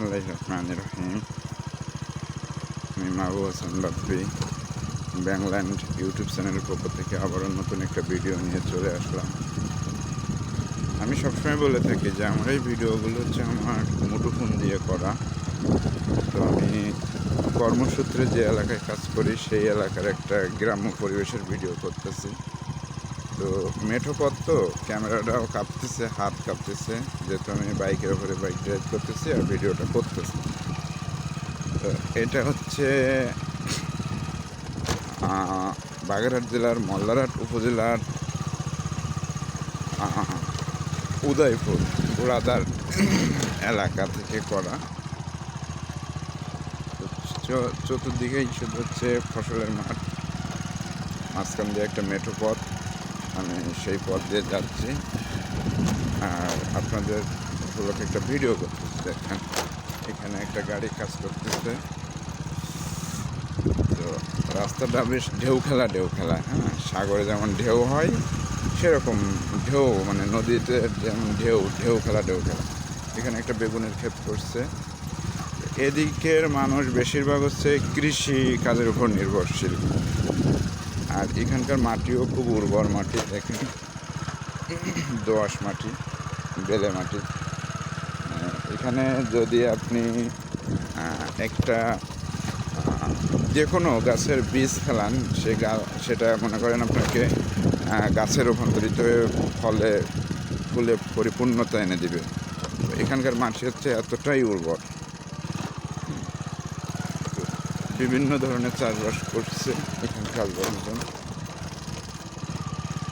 বিসমুল্লাহ রহমান রহিম আমি মাহবুব হাসান বাপ্পি ব্যাংল্যান্ড ইউটিউব চ্যানেলের পক্ষ থেকে আবারও নতুন একটা ভিডিও নিয়ে চলে আসলাম। আমি সবসময় বলে থাকি যে আমার এই ভিডিওগুলো হচ্ছে আমার মুঠোফোন দিয়ে করা। তো আমি কর্মসূত্রে যে এলাকায় কাজ করি, সেই এলাকার একটা গ্রাম্য পরিবেশের ভিডিও করতেছি। তো মেঠো পথ তো, ক্যামেরাটাও কাঁপতেছে, হাত কাঁপতেছে, যেহেতু আমি বাইকের উপরে বাইক ড্রাইভ করতেছি আর ভিডিওটা করতেছি। তো এটা হচ্ছে বাগেরহাট জেলার মল্লারহাট উপজেলার উদয়পুর গোড়াদার এলাকা থেকে করা। চতুর্দিকেই শুধু হচ্ছে ফসলের মাঠ, মাঝখান দিয়ে একটা মেঠো পথ। আমি সেই পথ দিয়ে যাচ্ছি। আর আপনাদের উপলক্ষে একটা ভিডিও করতেছি, দেখেন। এখানে একটা গাড়ি কাজ করতেছে। তো রাস্তাটা বেশ ঢেউ খেলা ঢেউ খেলা হ্যাঁ? সাগরে যেমন ঢেউ হয়, সেরকম ঢেউ মানে নদীতে যেমন ঢেউ ঢেউ খেলা ঢেউ খেলা। এখানে একটা বেগুনের ক্ষেত করছে। এদিকের মানুষ বেশিরভাগ হচ্ছে কৃষি কাজের উপর নির্ভরশীল। আর এখানকার মাটিও খুব উর্বর মাটি দেখেন। দোআঁশ মাটি বেলে মাটি। এখানে যদি আপনি একটা যে কোনো গাছের বীজ ফেলান সে গা- সেটা মনে করেন আপনাকে আহ, গাছে রূপান্তরিত হয়ে ফলে ফুলে পরিপূর্ণতা এনে দিবে। এখানকার মাটি হচ্ছে এতটাই উর্বর হুম। তো বিভিন্ন ধরনের চাষবাস করছে। এখানকার লোকজন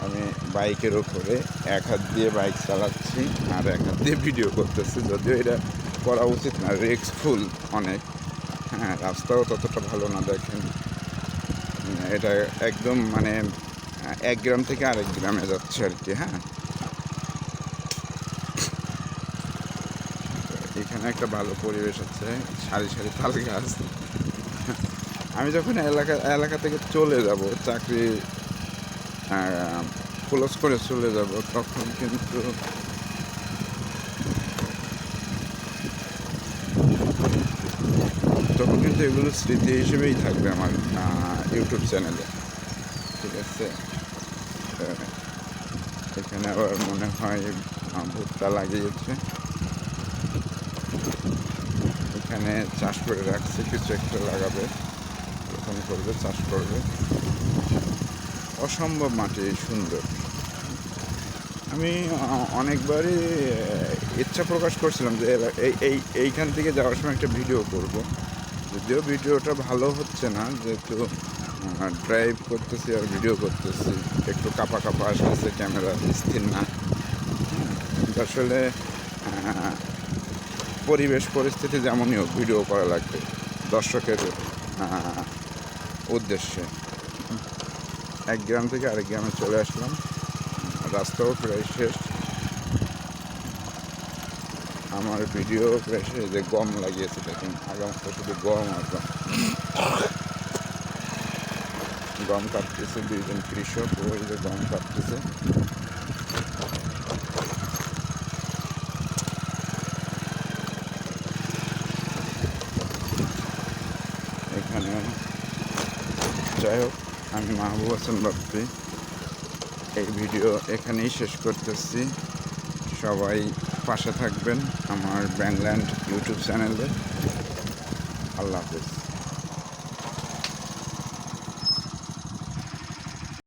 আমি বাইকের ওপরে এক হাত দিয়ে বাইক চালাচ্ছি আর এক হাত দিয়ে ভিডিও করতেছি। যদিও এটা করা উচিত না রিক্সফুল অনেক। হ্যাঁ রাস্তাও ততটা ভালো না, দেখেন। এটা একদম মানে এক গ্রাম থেকে আরেক গ্রামে যাচ্ছে আর কি হ্যাঁ। এখানে একটা ভালো পরিবেশ আছে, সারি সারি তাল গাছ। যখন এলাকা এলাকা থেকে চলে যাব, চাকরি ক্লোজ করে চলে যাব, তখন কিন্তু তখন কিন্তু এগুলো স্মৃতি হিসেবেই থাকবে আমার ইউটিউব চ্যানেলে ঠিক আছে? এখানে আবার মনে হয় ভুট্টা লাগিয়েছে। এখানে চাষ করে রাখছে, কিছু একটা লাগাবে। রোপণ করবে, চাষ করবে। অসম্ভব মাটি, সুন্দর। আমি অনেকবারই ইচ্ছা প্রকাশ করছিলাম যে এই এই, এইখান থেকে যাওয়ার সময় একটা ভিডিও করব। যদিও ভিডিওটা ভালো হচ্ছে না, যেহেতু ড্রাইভ করতেছি আর ভিডিও করতেছি। একটু কাপা কাপা আসতেছে ক্যামেরা স্থির না। আসলে পরিবেশ, পরিস্থিতি যেমনই হোক ভিডিও করা লাগবে। দর্শকের উদ্দেশ্যে। এক গ্রাম থেকে আরেক গ্রামে চলে আসলাম। রাস্তাও প্রায় শেষ। আমার ভিডিও প্রায় শেষ। যে গম লাগিয়েছে, দেখুন আগামত শুধু গম আর গম। গম কাটতেছে দুইজন কৃষক, ওই যে গম কাটতেছে এখানে যাই হোক, আমি মাহবুব হাসান বাপ্পি এই ভিডিও এখানেই শেষ করতেছি। সবাই পাশে থাকবেন আমার ব্যাংল্যান্ড ইউটিউব চ্যানেলে। আল্লাহ হাফিজ।